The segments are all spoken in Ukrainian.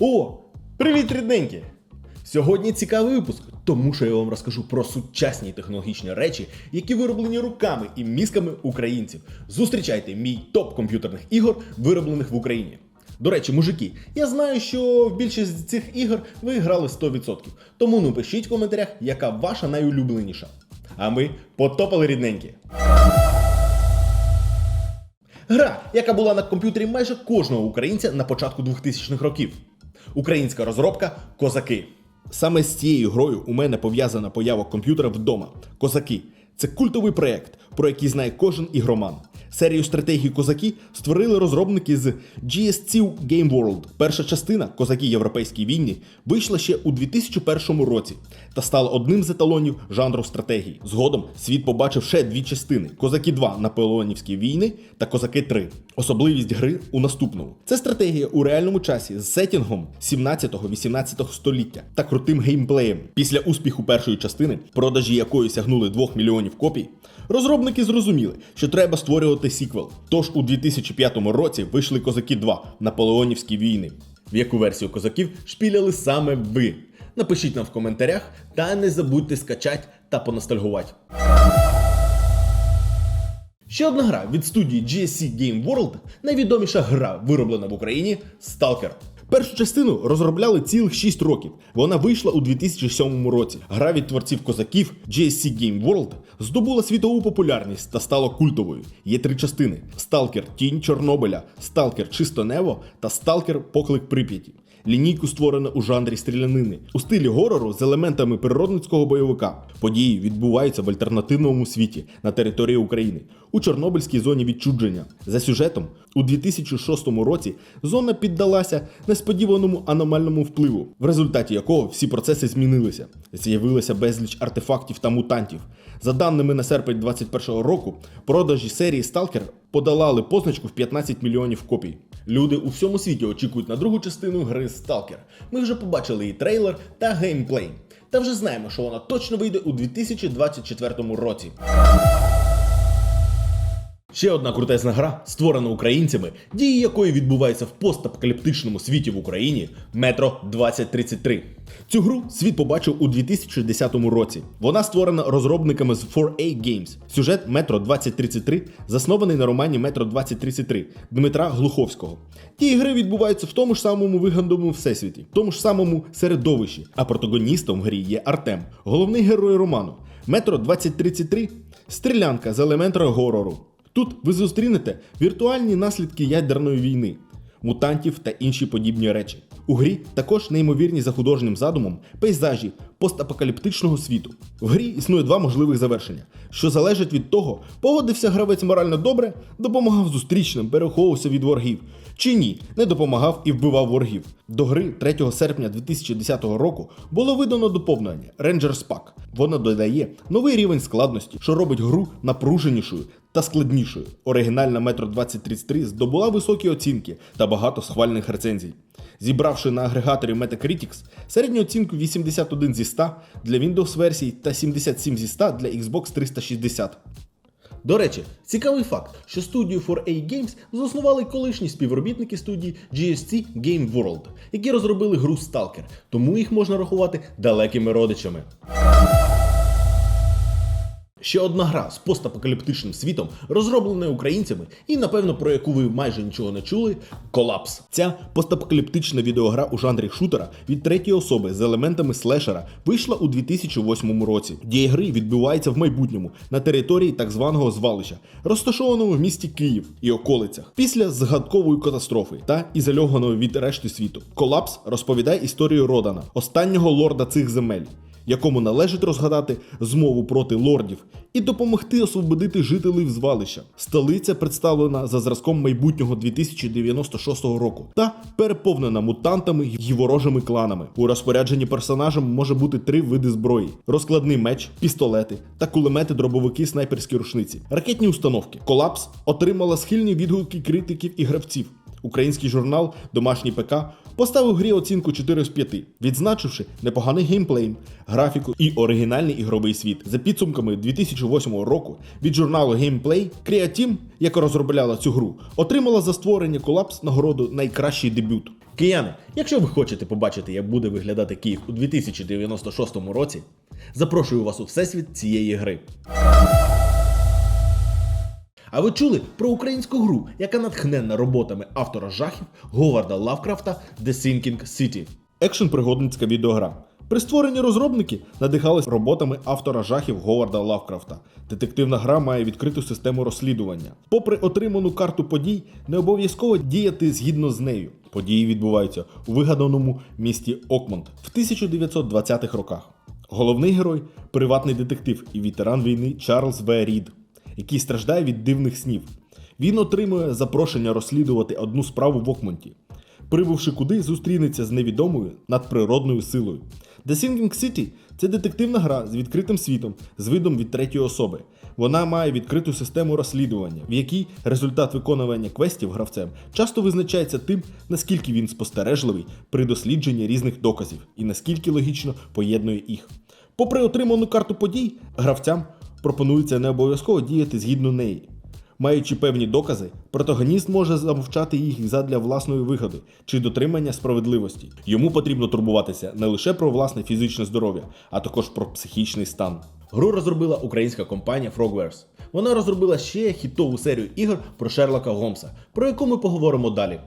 О, привіт, рідненькі! Сьогодні цікавий випуск, тому що я вам розкажу про сучасні технологічні речі, які вироблені руками і мізками українців. Зустрічайте мій топ комп'ютерних ігор, вироблених в Україні. До речі, мужики, я знаю, що в більшість цих ігор ви грали 100%. Тому напишіть в коментарях, яка ваша найулюбленіша. А ми потопали рідненькі. Гра, яка була на комп'ютері майже кожного українця на початку 2000-х років. Українська розробка Козаки. Саме з цією грою у мене пов'язана поява комп'ютера вдома. Козаки. Це культовий проект, про який знає кожен ігроман. Серію стратегії Козаки створили розробники з GSC Game World. Перша частина Козаки Європейській війні вийшла ще у 2001 році та стала одним з еталонів жанру стратегії. Згодом світ побачив ще дві частини: Козаки 2 Наполеонівські війни та Козаки 3. Особливість гри у наступному: це стратегія у реальному часі з сетінгом 17-18 століття та крутим геймплеєм. Після успіху першої частини, продажі якої сягнули 2 мільйонів копій, розробники зрозуміли, що треба створювати сіквел. Тож у 2005 році вийшли Козаки 2 Наполеонівські війни. В яку версію козаків шпіляли саме ви? Напишіть нам в коментарях та не забудьте скачати та поностальгувати. Ще одна гра від студії GSC Game World, найвідоміша гра, вироблена в Україні Stalker. Першу частину розробляли цілих 6 років. Вона вийшла у 2007 році. Гра від творців козаків GSC Game World здобула світову популярність та стала культовою. Є три частини: Stalker Тінь Чорнобиля, Stalker Чисто Небо та Stalker Поклик Прип'яті. Лінійку створено у жанрі стрілянини у стилі горору з елементами природницького бойовика. Події відбуваються в альтернативному світі на території України у Чорнобильській зоні відчудження. За сюжетом у 2006 році зона піддалася несподіваному аномальному впливу, в результаті якого всі процеси змінилися. З'явилося безліч артефактів та мутантів. За даними на серпень 2021 року, продажі серії Stalker подолали позначку в 15 мільйонів копій. Люди у всьому світі очікують на другу частину гри Stalker. Ми вже побачили і трейлер та геймплей. Та вже знаємо, що вона точно вийде у 2024 році. Ще одна крутезна гра, створена українцями, дії якої відбуваються в постапокаліптичному світі в Україні Метро 2033. Цю гру світ побачив у 2010 році. Вона створена розробниками з 4A Games. Сюжет Метро 2033 заснований на романі Метро 2033 Дмитра Глуховського. Ті гри відбуваються в тому ж самому вигаданому всесвіті, в тому ж самому середовищі. А протагоністом в грі є Артем, головний герой роману. Метро 2033 стрілянка з елементами горору. Тут ви зустрінете віртуальні наслідки ядерної війни, мутантів та інші подібні речі. У грі також неймовірні за художнім задумом пейзажі постапокаліптичного світу. В грі існує два можливих завершення, що залежить від того, погодився гравець морально добре, допомагав зустрічним, переховувався від ворогів, чи ні, не допомагав і вбивав ворогів. До гри 3 серпня 2010 року було видано доповнення Rangers Pack. Воно додає новий рівень складності, що робить гру напруженішою та складнішою. Оригінальна Metro 2033 здобула високі оцінки та багато схвальних рецензій. Зібравши на агрегаторі Metacritics середню оцінку 81 зі 100 для Windows версій та 77 зі 100 для Xbox 360. До речі, цікавий факт, що студію 4A Games заснували колишні співробітники студії GSC Game World, які розробили гру Stalker, тому їх можна рахувати далекими родичами. Ще одна гра з постапокаліптичним світом, розроблена українцями, і напевно про яку ви майже нічого не чули. Колапс. Ця постапокаліптична відеогра у жанрі шутера від третьої особи з елементами слешера вийшла у 2008 році. Дія гри відбувається в майбутньому на території так званого звалища, розташованому в місті Київ і околицях, після згадкової катастрофи та ізольованого від решти світу. Колапс розповідає історію Родана, останнього лорда цих земель якому належить розгадати змову проти лордів і допомогти освободити жителів звалища. Столиця представлена за зразком майбутнього 2096 року та переповнена мутантами й ворожими кланами. У розпорядженні персонажем може бути три види зброї: розкладний меч, пістолети та кулемети, дробовики, снайперські рушниці, ракетні установки. Колапс отримала схильні відгуки критиків і гравців. Український журнал Домашній ПК поставив грі оцінку 4 з 5, відзначивши непоганий геймплей, графіку і оригінальний ігровий світ. За підсумками 2008 року від журналу Gameplay Createam, яка розробляла цю гру, отримала за створення колапс нагороду найкращий дебют. Кияни, якщо ви хочете побачити, як буде виглядати Київ у 2096 році, запрошую вас у всесвіт цієї гри. А ви чули про українську гру, яка натхненна роботами автора жахів Говарда Лавкрафта The Sinking City? Екшн пригодницька відеогра. При створенні розробники надихались роботами автора жахів Говарда Лавкрафта. Детективна гра має відкриту систему розслідування. Попри отриману карту подій, не обов'язково діяти згідно з нею. Події відбуваються у вигаданому місті Окмонд в 1920-х роках. Головний герой приватний детектив і ветеран війни Чарльз В. Рід, який страждає від дивних снів. Він отримує запрошення розслідувати одну справу в Окмонті, прибувши куди зустрінеться з невідомою надприродною силою. The Singing City це детективна гра з відкритим світом, з видом від третьої особи. Вона має відкриту систему розслідування, в якій результат виконування квестів гравцем часто визначається тим, наскільки він спостережливий при дослідженні різних доказів і наскільки логічно поєднує їх. Попри отриману карту подій, гравцям пропонується не обов'язково діяти згідно неї. Маючи певні докази, протагоніст може замовчати їх задля власної вигоди чи дотримання справедливості. Йому потрібно турбуватися не лише про власне фізичне здоров'я, а також про психічний стан. Гру розробила українська компанія Frogwares. Вона розробила ще хітову серію ігор про Шерлока Голмса, про яку ми поговоримо далі.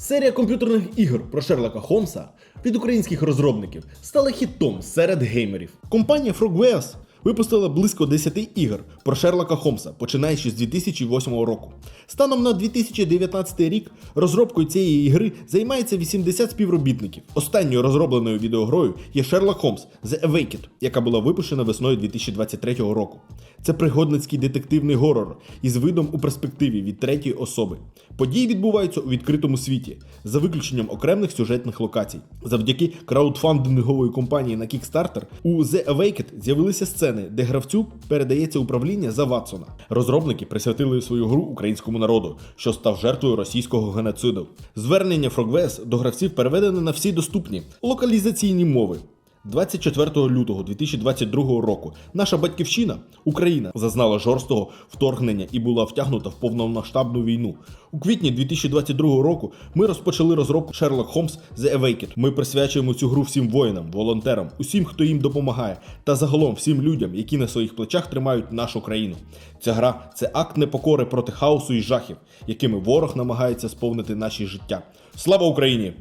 Серія комп'ютерних ігор про Шерлока Холмса від українських розробників стала хітом серед геймерів. Компанія Frogwares випустила близько 10 ігор про Шерлока Холмса, починаючи з 2008 року. Станом на 2019 рік розробкою цієї ігри займається 80 співробітників. Останньою розробленою відеогрою є Sherlock Holmes The Awaked, яка була випущена весною 2023 року. Це пригодницький детективний горор із видом у перспективі від третьої особи. Події відбуваються у відкритому світі, за виключенням окремих сюжетних локацій. Завдяки краудфандингової компанії на Kickstarter у The Awaked з'явилися сцени, де гравцю передається управління за Ватсона. Розробники присвятили свою гру українському народу, що став жертвою російського геноциду. Звернення Frogwares до гравців переведено на всі доступні локалізаційні мови. 24 лютого 2022 року наша батьківщина, Україна, зазнала жорсткого вторгнення і була втягнута в повномасштабну війну. У квітні 2022 року ми розпочали розробку Sherlock Holmes The Awaked. Ми присвячуємо цю гру всім воїнам, волонтерам, усім, хто їм допомагає, та загалом всім людям, які на своїх плечах тримають нашу країну. Ця гра це акт непокори проти хаосу і жахів, якими ворог намагається сповнити наші життя. Слава Україні!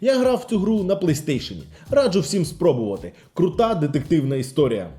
Я грав в цю гру на PlayStation. Раджу всім спробувати. Крута детективна історія.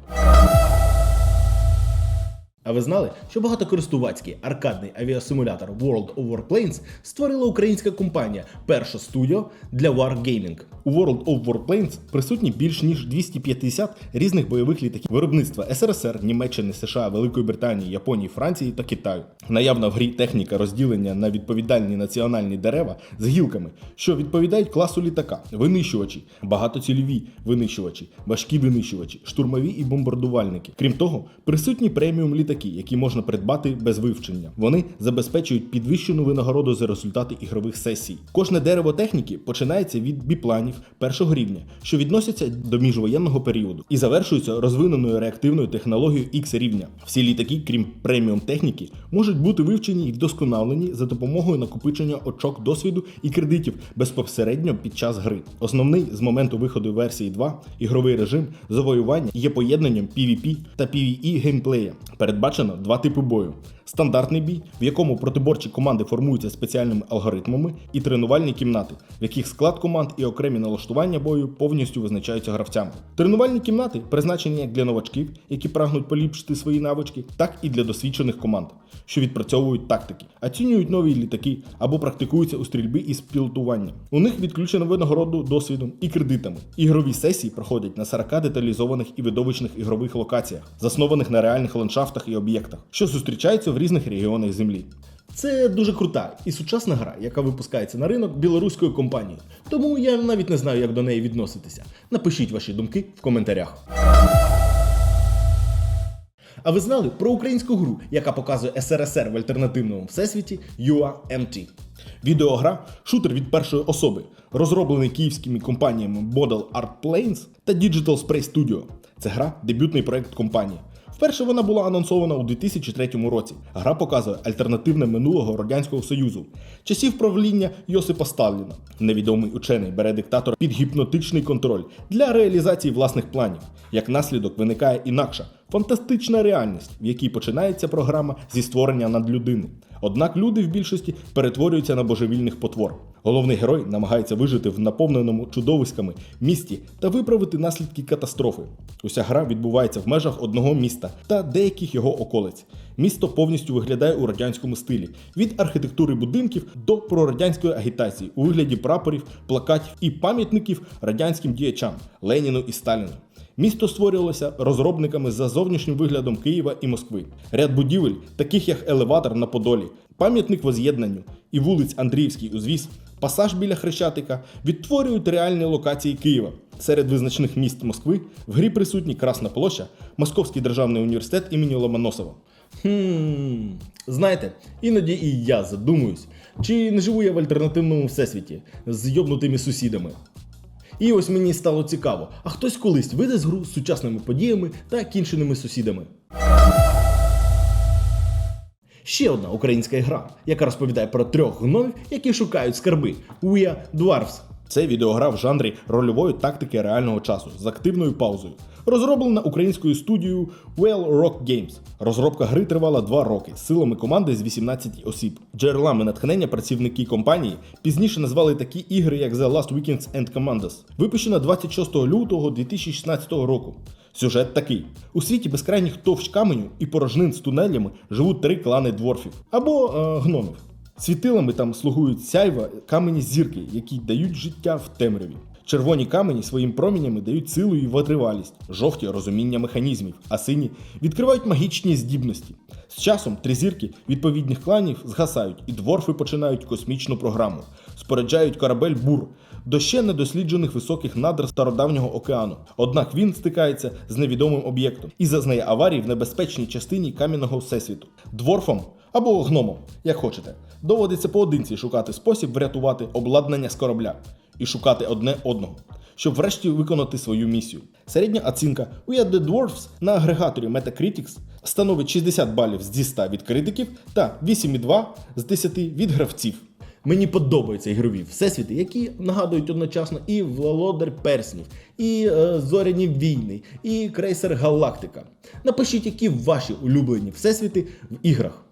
А ви знали, що багатокористувацький аркадний авіасимулятор World of Warplanes створила українська компанія Перша Studio для Wargaming. У World of Warplanes присутні більш ніж 250 різних бойових літаків виробництва СРСР, Німеччини, США, Великої Британії, Японії, Франції та Китаю. Наявна в грі техніка розділення на відповідальні національні дерева з гілками, що відповідають класу літака, винищувачі, багатоцільові винищувачі, важкі винищувачі, штурмові і бомбардувальники. Крім того, присутні преміум літаки, які можна придбати без вивчення. Вони забезпечують підвищену винагороду за результати ігрових сесій. Кожне дерево техніки починається від біпланів першого рівня, що відносяться до міжвоєнного періоду, і завершується розвиненою реактивною технологією X рівня. Всі літаки, крім преміум техніки, можуть бути вивчені і вдосконалені за допомогою накопичення очок досвіду і кредитів безпосередньо під час гри. Основний з моменту виходу версії 2 ігровий режим завоювання є поєднанням PvP та PvE геймплея. Передбачено два типи бою: стандартний бій, в якому протиборчі команди формуються спеціальними алгоритмами, і тренувальні кімнати, в яких склад команд і окремі налаштування бою повністю визначаються гравцями. Тренувальні кімнати призначені як для новачків, які прагнуть поліпшити свої навички, так і для досвідчених команд, що відпрацьовують тактики, оцінюють нові літаки або практикуються у стрільбі із пілотування. У них відключено винагороду досвідом і кредитами. Ігрові сесії проходять на 40 деталізованих і видовищних ігрових локаціях, заснованих на реальних ландшафтах і об'єктах, що зустрічаються в різних регіонах землі. Це дуже крута і сучасна гра, яка випускається на ринок білоруською компанією. Тому я навіть не знаю, як до неї відноситися. Напишіть ваші думки в коментарях. А ви знали про українську гру, яка показує СРСР в альтернативному всесвіті UAMT? Відеогра шутер від першої особи, розроблений київськими компаніями Model Art Planes та Digital Spray Studio. Це гра дебютний проект компанії. Вперше вона була анонсована у 2003 році. Гра показує альтернативне минулого Радянського Союзу, часів правління Йосипа Сталіна. Невідомий учений бере диктатора під гіпнотичний контроль для реалізації власних планів. Як наслідок виникає інакша фантастична реальність, в якій починається програма зі створення надлюдини. Однак люди в більшості перетворюються на божевільних потвор. Головний герой намагається вижити в наповненому чудовиськами місті та виправити наслідки катастрофи. Уся гра відбувається в межах одного міста та деяких його околиць. Місто повністю виглядає у радянському стилі від архітектури будинків до прорадянської агітації у вигляді прапорів, плакатів і пам'ятників радянським діячам Леніну і Сталіну. Місто створювалося розробниками за зовнішнім виглядом Києва і Москви. Ряд будівель, таких як елеватор на Подолі, пам'ятник воз'єднанню і вулиць Андріївський узвіз, пасаж біля Хрещатика відтворюють реальні локації Києва. Серед визначних міст Москви в грі присутні Красна площа, Московський державний університет імені Ломоносова. Хм, знаєте, іноді і я задумуюсь, чи не живу я в альтернативному всесвіті з йобнутими сусідами. І ось мені стало цікаво, а хтось колись видасть гру з сучасними подіями та кінченими сусідами. Ще одна українська гра, яка розповідає про трьох гномів, які шукають скарби We Are Dwarfs. Це відеогра в жанрі рольової тактики реального часу з активною паузою. Розроблена українською студією Well Rock Games. Розробка гри тривала 2 роки силами команди з 18 осіб. Джерелами натхнення працівники компанії пізніше назвали такі ігри, як The Last Weekends and Commandos. Випущена 26 лютого 2016 року. Сюжет такий: у світі безкрайніх товщ каменю і порожнин з тунелями живуть три клани дворфів або е, гномів. Світилами там слугують сяйва камені зірки, які дають життя в темряві. Червоні камені своїм промінями дають силу і витривалість, жовті розуміння механізмів, а сині відкривають магічні здібності. З часом три зірки відповідних кланів згасають, і дворфи починають космічну програму, споряджають корабель бур до ще недосліджених високих надр стародавнього океану. Однак він стикається з невідомим об'єктом і зазнає аварії в небезпечній частині кам'яного всесвіту. Дворфам або гномом, як хочете, доводиться поодинці шукати спосіб врятувати обладнання з корабля і шукати одне одного, щоб врешті виконати свою місію. Середня оцінка We Are The Dwarfs на агрегаторі Metacritics становить 60 балів з 100 від критиків та 8,2 з 10 від гравців. Мені подобаються ігрові всесвіти, які нагадують одночасно і Володар Перснів, і е, Зоряні війни, і Крейсер Галактика. Напишіть, які ваші улюблені всесвіти в іграх.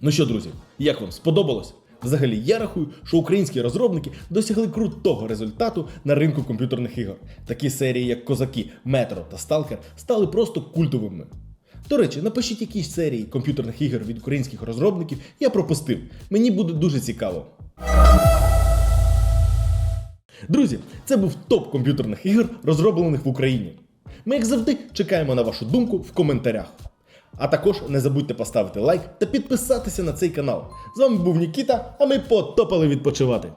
Ну що, друзі, як вам сподобалось? Взагалі, я рахую, що українські розробники досягли крутого результату на ринку комп'ютерних ігор. Такі серії, як Козаки, Метро та Сталкер, стали просто культовими. До речі, напишіть якісь серії комп'ютерних ігор від українських розробників, я пропустив. Мені буде дуже цікаво. Друзі, це був топ комп'ютерних ігор, розроблених в Україні. Ми, як завжди, чекаємо на вашу думку в коментарях. А також не забудьте поставити лайк та підписатися на цей канал. З вами був Нікіта, а ми потопали відпочивати.